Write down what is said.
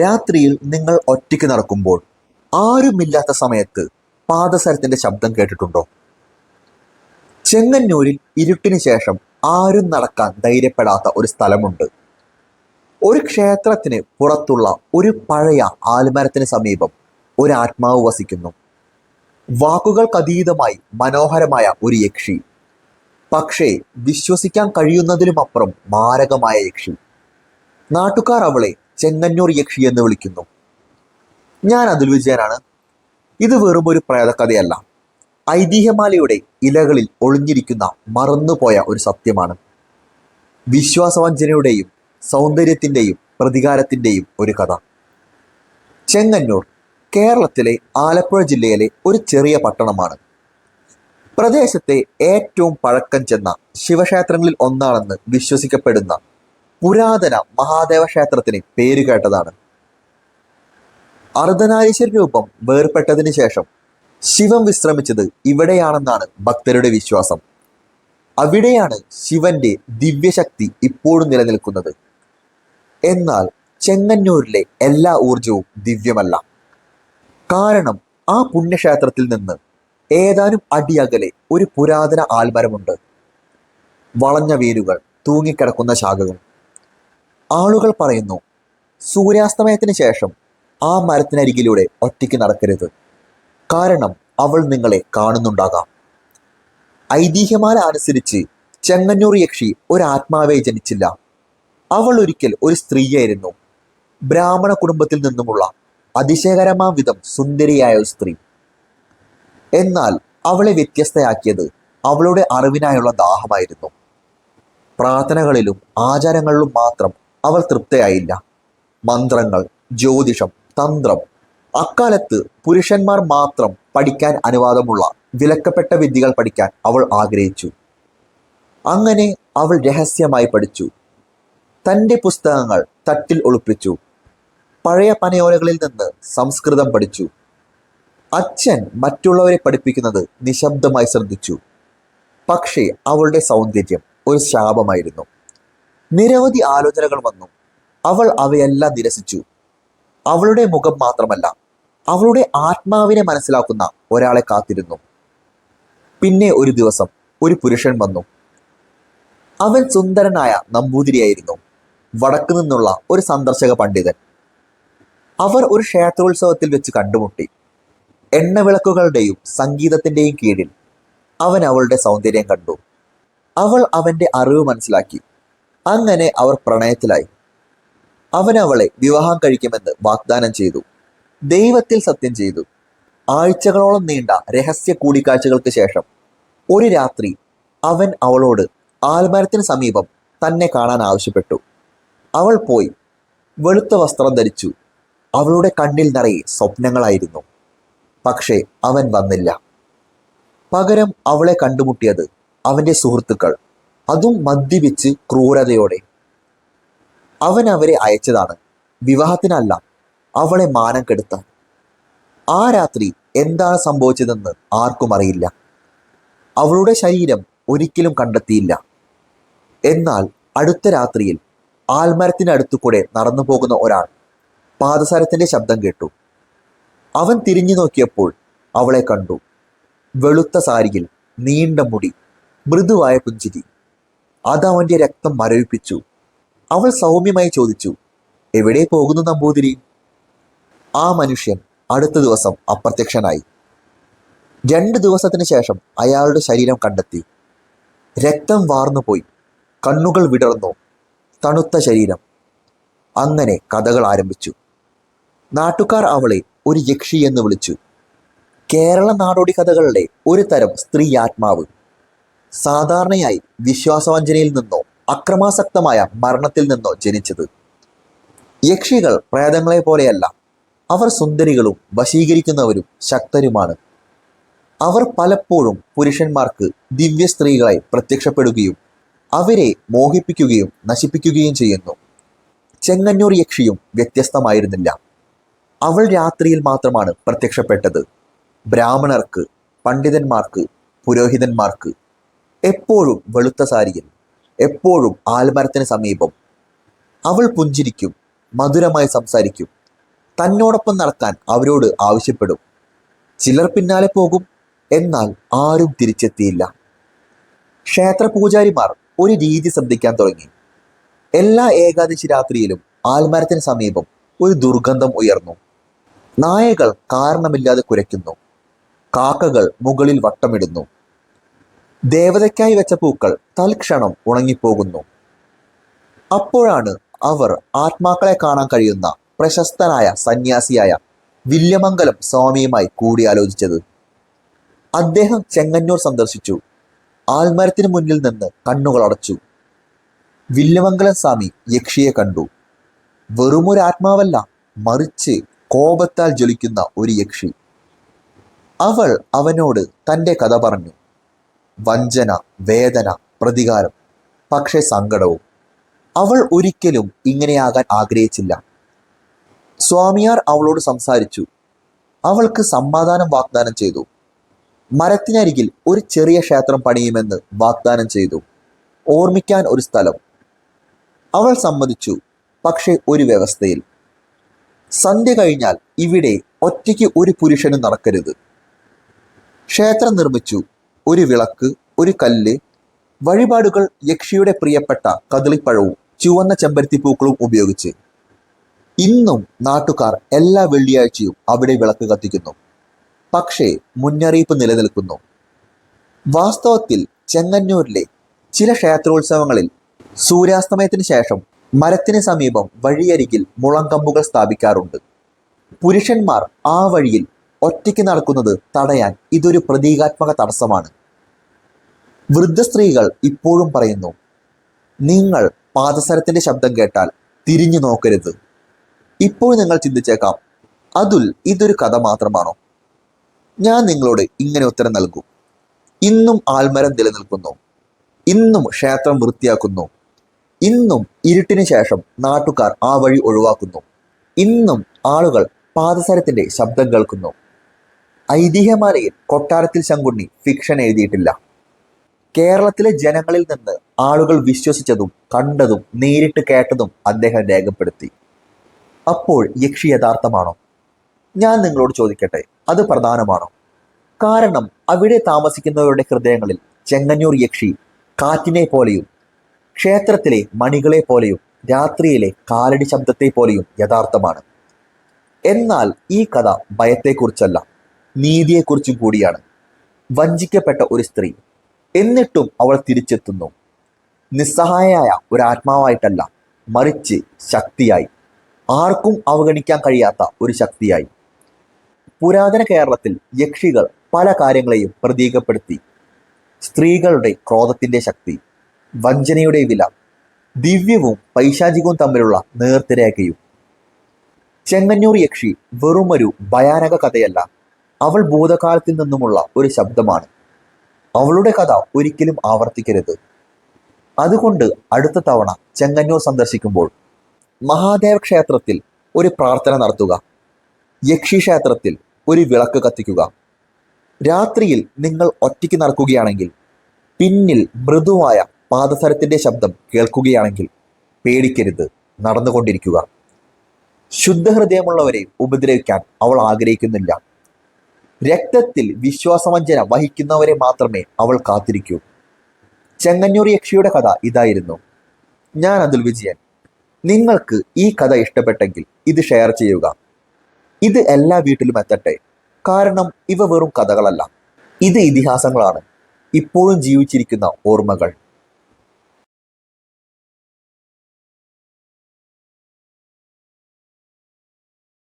രാത്രിയിൽ നിങ്ങൾ ഒറ്റയ്ക്ക് നടക്കുമ്പോൾ ആരുമില്ലാത്ത സമയത്ത് പാദസരത്തിന്റെ ശബ്ദം കേട്ടിട്ടുണ്ടോ? ചെങ്ങന്നൂരിൽ ഇരുട്ടിന് ശേഷം ആരും നടക്കാൻ ധൈര്യപ്പെടാത്ത ഒരു സ്ഥലമുണ്ട്. ഒരു ക്ഷേത്രത്തിന് പുറത്തുള്ള ഒരു പഴയ ആൽമരത്തിന് സമീപം ഒരു ആത്മാവ് വസിക്കുന്നു. വാക്കുകൾക്കതീതമായി മനോഹരമായ ഒരു യക്ഷി. പക്ഷേ വിശ്വസിക്കാൻ കഴിയുന്നതിലുമപ്പുറം മാരകമായ യക്ഷി. നാട്ടുകാർ അവളെ ചെങ്ങന്നൂർ യക്ഷി എന്ന് വിളിക്കുന്നു. ഞാൻ അതിൽ വിജയനാണ്. ഇത് വെറും ഒരു പ്രേതകഥയല്ല. ഐതിഹ്യമാലയുടെ ഇലകളിൽ ഒളിഞ്ഞിരിക്കുന്ന മറന്നുപോയ ഒരു സത്യമാണ്. വിശ്വാസവഞ്ചനയുടെയും സൗന്ദര്യത്തിന്റെയും പ്രതികാരത്തിന്റെയും ഒരു കഥ. ചെങ്ങന്നൂർ കേരളത്തിലെ ആലപ്പുഴ ജില്ലയിലെ ഒരു ചെറിയ പട്ടണമാണ്. പ്രദേശത്തെ ഏറ്റവും പഴക്കം ചെന്ന ശിവക്ഷേത്രങ്ങളിൽ ഒന്നാണെന്ന് വിശ്വസിക്കപ്പെടുന്ന പുരാതന മഹാദേവ ക്ഷേത്രത്തിന് പേരുകേട്ടതാണ് അർദ്ധനാരീശ്വര രൂപം വേർപെട്ടതിന് ശേഷം ശിവം വിശ്രമിച്ചത് ഇവിടെയാണെന്നാണ് ഭക്തരുടെ വിശ്വാസം. അവിടെയാണ് ശിവന്റെ ദിവ്യശക്തി ഇപ്പോഴും നിലനിൽക്കുന്നത്. എന്നാൽ ചെങ്ങന്നൂരിലെ എല്ലാ ഊർജവും ദിവ്യമല്ല. കാരണം ആ പുണ്യക്ഷേത്രത്തിൽ നിന്ന് ഏതാനും അടിയകലെ ഒരു പുരാതന ആൽമരമുണ്ട്. വളഞ്ഞ വേരുകൾ തൂങ്ങിക്കിടക്കുന്ന ശാഖകൾ. ആളുകൾ പറയുന്നു സൂര്യാസ്തമയത്തിന് ശേഷം ആ മരത്തിനരികിലൂടെ ഒറ്റയ്ക്ക് നടക്കരുത്. കാരണം അവൾ നിങ്ങളെ കാണുന്നുണ്ടാകാം. ഐതിഹ്യമാല അനുസരിച്ച് ചെങ്ങന്നൂർ യക്ഷി ഒരു ജനിച്ചില്ല. അവൾ ഒരിക്കൽ ഒരു സ്ത്രീയായിരുന്നു. ബ്രാഹ്മണ കുടുംബത്തിൽ നിന്നുമുള്ള അതിശയകരമാം വിധം സുന്ദരിയായ ഒരു സ്ത്രീ. എന്നാൽ അവളെ വ്യത്യസ്തയാക്കിയത് അവളുടെ അറിവിനായുള്ള ദാഹമായിരുന്നു. പ്രാർത്ഥനകളിലും ആചാരങ്ങളിലും മാത്രം അവൾ തൃപ്തയായില്ല. മന്ത്രങ്ങൾ ജ്യോതിഷം തന്ത്രം. അക്കാലത്ത് പുരുഷന്മാർ മാത്രം പഠിക്കാൻ അനുവാദമുള്ള വിലക്കപ്പെട്ട വിദ്യകൾ പഠിക്കാൻ അവൾ ആഗ്രഹിച്ചു. അങ്ങനെ അവൾ രഹസ്യമായി പഠിച്ചു. തന്റെ പുസ്തകങ്ങൾ തട്ടിൽ ഒളിപ്പിച്ചു. പഴയ പനയോലകളിൽ നിന്ന് സംസ്കൃതം പഠിച്ചു. അച്ഛൻ മറ്റുള്ളവരെ പഠിപ്പിക്കുന്നത് നിശബ്ദമായി ശ്രദ്ധിച്ചു. പക്ഷേ അവളുടെ സൗന്ദര്യം ഒരു ശാപമായിരുന്നു. നിരവധി ആലോചനകൾ വന്നു. അവൾ അവയെല്ലാം നിരസിച്ചു. അവളുടെ മുഖം മാത്രമല്ല അവളുടെ ആത്മാവിനെ മനസ്സിലാക്കുന്ന ഒരാളെ കാത്തിരുന്നു. പിന്നെ ഒരു ദിവസം ഒരു പുരുഷൻ വന്നു. അവൻ സുന്ദരനായ നമ്പൂതിരിയായിരുന്നു. വടക്കു നിന്നുള്ള ഒരു സന്ദർശക പണ്ഡിതൻ. അവർ ഒരു ക്ഷേത്രോത്സവത്തിൽ വെച്ച് കണ്ടുമുട്ടി. എണ്ണവിളക്കുകളുടെയും സംഗീതത്തിന്റെയും കീഴിൽ അവൻ അവളുടെ സൗന്ദര്യം കണ്ടു. അവൾ അവന്റെ അറിവ് മനസ്സിലാക്കി. അങ്ങനെ അവർ പ്രണയത്തിലായി. അവൻ അവളെ വിവാഹം കഴിക്കുമെന്ന് വാഗ്ദാനം ചെയ്തു. ദൈവത്തിൽ സത്യം ചെയ്തു. ആഴ്ചകളോളം നീണ്ട രഹസ്യ കൂടിക്കാഴ്ചകൾക്ക് ശേഷം ഒരു രാത്രി അവൻ അവളോട് ആൽമരത്തിന് സമീപം തന്നെ കാണാൻ ആവശ്യപ്പെട്ടു. അവൾ പോയി വെളുത്ത വസ്ത്രം ധരിച്ചു. അവളുടെ കണ്ണിൽ നിറയെ സ്വപ്നങ്ങളായിരുന്നു. പക്ഷേ അവൻ വന്നില്ല. പകരം അവളെ കണ്ടുമുട്ടിയത് അവന്റെ സുഹൃത്തുക്കൾ. അതും മദ്യപിച്ച് ക്രൂരതയോടെ. അവൻ അവരെ അയച്ചതാണ്. വിവാഹത്തിനല്ല അവളെ മാനം കെടുത്താൻ. ആ രാത്രി എന്താണ് സംഭവിച്ചതെന്ന് ആർക്കും അറിയില്ല. അവളുടെ ശരീരം ഒരിക്കലും കണ്ടെത്തിയില്ല. എന്നാൽ അടുത്ത രാത്രിയിൽ ആൽമരത്തിനടുത്തു കൂടെ നടന്നു പോകുന്ന ഒരാൾ പാദസരത്തിന്റെ ശബ്ദം കേട്ടു. അവൻ തിരിഞ്ഞു നോക്കിയപ്പോൾ അവളെ കണ്ടു. വെളുത്ത സാരിയിൽ നീണ്ട മുടി മൃദുവായ പുഞ്ചിരി. അതവന്റെ രക്തം മരവിപ്പിച്ചു. അവൾ സൗമ്യമായി ചോദിച്ചു എവിടെ പോകുന്നു നമ്പൂതിരി? ആ മനുഷ്യൻ അടുത്ത ദിവസം അപ്രത്യക്ഷനായി. രണ്ട് ദിവസത്തിന് ശേഷം അയാളുടെ ശരീരം കണ്ടെത്തി. രക്തം വാർന്നുപോയി കണ്ണുകൾ വിടർന്നു. തണുത്ത ശരീരം. അങ്ങനെ കഥകൾ ആരംഭിച്ചു. നാട്ടുകാർ അവളെ ഒരു യക്ഷി എന്ന് വിളിച്ചു. കേരള നാടോടി കഥകളുടെ ഒരു തരം സ്ത്രീ ആത്മാവ്. സാധാരണയായി വിശ്വാസവഞ്ചനയിൽ നിന്നോ അക്രമാസക്തമായ മരണത്തിൽ നിന്നോ ജനിച്ചത്. യക്ഷികൾ പ്രേതങ്ങളെ പോലെയല്ല അവർ സുന്ദരികളും വശീകരിക്കുന്നവരും ശക്തരുമാണ്. അവർ പലപ്പോഴും പുരുഷന്മാർക്ക് ദിവ്യ സ്ത്രീകളായി പ്രത്യക്ഷപ്പെടുകയും അവരെ മോഹിപ്പിക്കുകയും നശിപ്പിക്കുകയും ചെയ്യുന്നു. ചെങ്ങന്നൂർ യക്ഷിയും വ്യത്യസ്തമായിരുന്നില്ല. അവൾ രാത്രിയിൽ മാത്രമാണ് പ്രത്യക്ഷപ്പെട്ടത്. ബ്രാഹ്മണർക്ക് പണ്ഡിതന്മാർക്ക് പുരോഹിതന്മാർക്ക് എപ്പോഴും വെളുത്ത സാരിയിൽ എപ്പോഴും ആൽമരത്തിന് സമീപം. അവൾ പുഞ്ചിരിക്കും മധുരമായി സംസാരിക്കും. തന്നോടൊപ്പം നടക്കാൻ അവരോട് ആവശ്യപ്പെടും. ചിലർ പിന്നാലെ പോകും എന്നാൽ ആരും തിരിച്ചെത്തിയില്ല. ക്ഷേത്ര പൂജാരിമാർ ഒരു രീതി ശ്രദ്ധിക്കാൻ തുടങ്ങി. എല്ലാ ഏകാദശി രാത്രിയിലും ആൽമരത്തിന് സമീപം ഒരു ദുർഗന്ധം ഉയർന്നു. നായകൾ കാരണമില്ലാതെ കുരയ്ക്കുന്നു. കാക്കകൾ മുകളിൽ വട്ടമിടുന്നു. ദേവതയ്ക്കായി വെച്ച പൂക്കൾ തൽക്ഷണം ഉണങ്ങിപ്പോകുന്നു. അപ്പോഴാണ് അവർ ആത്മാക്കളെ കാണാൻ കഴിയുന്ന പ്രശസ്തനായ സന്യാസിയായ വില്യമംഗലം സ്വാമിയുമായി കൂടിയാലോചിച്ചത്. അദ്ദേഹം ചെങ്ങന്നൂർ സന്ദർശിച്ചു. ആൽമരത്തിന് മുന്നിൽ നിന്ന് കണ്ണുകൾ അടച്ചു വില്യമംഗലം സ്വാമി യക്ഷിയെ കണ്ടു. വെറുമൊരു ആത്മാവല്ല മറിച്ച് കോപത്താൽ ജ്വലിക്കുന്ന ഒരു യക്ഷി. അവൾ അവനോട് തന്റെ കഥ പറഞ്ഞു. വഞ്ചന വേദന പ്രതികാരം പക്ഷേ സങ്കടവും. അവൾ ഒരിക്കലും ഇങ്ങനെയാകാൻ ആഗ്രഹിച്ചില്ല. സ്വാമിയാർ അവളോട് സംസാരിച്ചു. അവൾക്ക് സമാധാനം വാഗ്ദാനം ചെയ്തു. മരത്തിനരികിൽ ഒരു ചെറിയ ക്ഷേത്രം പണിയുമെന്ന് വാഗ്ദാനം ചെയ്തു. ഓർമ്മിക്കാൻ ഒരു സ്ഥലം. അവൾ സമ്മതിച്ചു പക്ഷേ ഒരു വ്യവസ്ഥയിൽ. സന്ധ്യ കഴിഞ്ഞാൽ ഇവിടെ ഒറ്റയ്ക്ക് ഒരു പുരുഷനും നടക്കരുത്. ക്ഷേത്രം നിർമ്മിച്ചു. ഒരു വിളക്ക് ഒരു കല്ല് വഴിപാടുകൾ യക്ഷിയുടെ പ്രിയപ്പെട്ട കദളിപ്പഴവും ചുവന്ന ചെമ്പരത്തി പൂക്കളും ഉപയോഗിച്ച്. ഇന്നും നാട്ടുകാർ എല്ലാ വെള്ളിയാഴ്ചയും അവിടെ വിളക്ക് കത്തിക്കുന്നു. പക്ഷേ മുന്നറിയിപ്പ് നിലനിൽക്കുന്നു. വാസ്തവത്തിൽ ചെങ്ങന്നൂരിലെ ചില ക്ഷേത്രോത്സവങ്ങളിൽ സൂര്യാസ്തമയത്തിന് ശേഷം മരത്തിന് സമീപം വഴിയരികിൽ മുളങ്കമ്പുകൾ സ്ഥാപിക്കാറുണ്ട്. പുരുഷന്മാർ ആ വഴിയിൽ ഒറ്റയ്ക്ക് നടക്കുന്നത് തടയാൻ ഇതൊരു പ്രതീകാത്മക തടസ്സമാണ്. വൃദ്ധ സ്ത്രീകൾ ഇപ്പോഴും പറയുന്നു നിങ്ങൾ പാദസരത്തിന്റെ ശബ്ദം കേട്ടാൽ തിരിഞ്ഞു നോക്കരുത്. ഇപ്പോൾ നിങ്ങൾ ചിന്തിച്ചേക്കാം അതുൽ ഇതൊരു കഥ മാത്രമാണോ? ഞാൻ നിങ്ങളോട് ഇങ്ങനെ ഉത്തരം നൽകും. ഇന്നും ആൽമരം നിലനിൽക്കുന്നു. ഇന്നും ക്ഷേത്രം വൃത്തിയാക്കുന്നു. ഇന്നും ഇരുട്ടിന് ശേഷം നാട്ടുകാർ ആ വഴി ഒഴിവാക്കുന്നു. ഇന്നും ആളുകൾ പാദസരത്തിന്റെ ശബ്ദം കേൾക്കുന്നു. ഐതിഹ്യമാലയിൽ കൊട്ടാരത്തിൽ ശങ്കുണ്ണി ഫിക്ഷൻ എഴുതിയിട്ടില്ല. കേരളത്തിലെ ജനങ്ങളിൽ നിന്ന് ആളുകൾ വിശ്വസിച്ചതും കണ്ടതും നേരിട്ട് കേട്ടതും അദ്ദേഹം രേഖപ്പെടുത്തി. അപ്പോൾ യക്ഷി യഥാർത്ഥമാണോ? ഞാൻ നിങ്ങളോട് ചോദിക്കട്ടെ അത് പ്രധാനമാണോ? കാരണം അവിടെ താമസിക്കുന്നവരുടെ ഹൃദയങ്ങളിൽ ചെങ്ങന്നൂർ യക്ഷി കാറ്റിനെ പോലെയും ക്ഷേത്രത്തിലെ മണികളെ പോലെയും രാത്രിയിലെ കാലടി ശബ്ദത്തെ പോലെയും യഥാർത്ഥമാണ്. എന്നാൽ ഈ കഥ ഭയത്തെക്കുറിച്ചല്ല. നീതിയെക്കുറിച്ചും കൂടിയാണ്. വഞ്ചിക്കപ്പെട്ട ഒരു സ്ത്രീ. എന്നിട്ടും അവൾ തിരിച്ചെത്തുന്നു. നിസ്സഹായയായ ഒരു ആത്മാവായിട്ടല്ല മറിച്ച് ശക്തിയായി. ആർക്കും അവഗണിക്കാൻ കഴിയാത്ത ഒരു ശക്തിയായി. പുരാതന കേരളത്തിൽ യക്ഷികൾ പല കാര്യങ്ങളെയും പ്രതീകപ്പെടുത്തി. സ്ത്രീകളുടെ ക്രോധത്തിന്റെ ശക്തി വഞ്ചനയുടെ വില ദിവ്യവും പൈശാചികവും തമ്മിലുള്ള നേർത്തിരേഖയും ചെങ്ങന്നൂർ യക്ഷി വെറുമൊരു ഭയാനക കഥയല്ല. അവൾ ഭൂതകാലത്തിൽ നിന്നുമുള്ള ഒരു ശബ്ദമാണ്. അവളുടെ കഥ ഒരിക്കലും ആവർത്തിക്കരുത്. അതുകൊണ്ട് അടുത്ത തവണ ചെങ്ങന്നൂർ സന്ദർശിക്കുമ്പോൾ മഹാദേവ ക്ഷേത്രത്തിൽ ഒരു പ്രാർത്ഥന നടത്തുക. യക്ഷി ക്ഷേത്രത്തിൽ ഒരു വിളക്ക് കത്തിക്കുക. രാത്രിയിൽ നിങ്ങൾ ഒറ്റയ്ക്ക് നടക്കുകയാണെങ്കിൽ പിന്നിൽ മൃദുവായ പാദസരത്തിന്റെ ശബ്ദം കേൾക്കുകയാണെങ്കിൽ പേടിക്കരുത് നടന്നുകൊണ്ടിരിക്കുക. ശുദ്ധഹൃദയമുള്ളവരെ ഉപദ്രവിക്കാൻ അവൾ ആഗ്രഹിക്കുന്നില്ല. രക്തത്തിൽ വിശ്വാസവഞ്ചന വഹിക്കുന്നവരെ മാത്രമേ അവൾ കാത്തിരിക്കൂ. ചെങ്ങന്നൂർ യക്ഷിയുടെ കഥ ഇതായിരുന്നു. ഞാൻ അതുൽ വിജയൻ. നിങ്ങൾക്ക് ഈ കഥ ഇഷ്ടപ്പെട്ടെങ്കിൽ ഇത് ഷെയർ ചെയ്യുക. ഇത് എല്ലാ വീട്ടിലും എത്തട്ടെ. കാരണം ഇവ വെറും കഥകളല്ല. ഇത് ഇതിഹാസങ്ങളാണ്. ഇപ്പോഴും ജീവിച്ചിരിക്കുന്ന ഓർമ്മകൾ.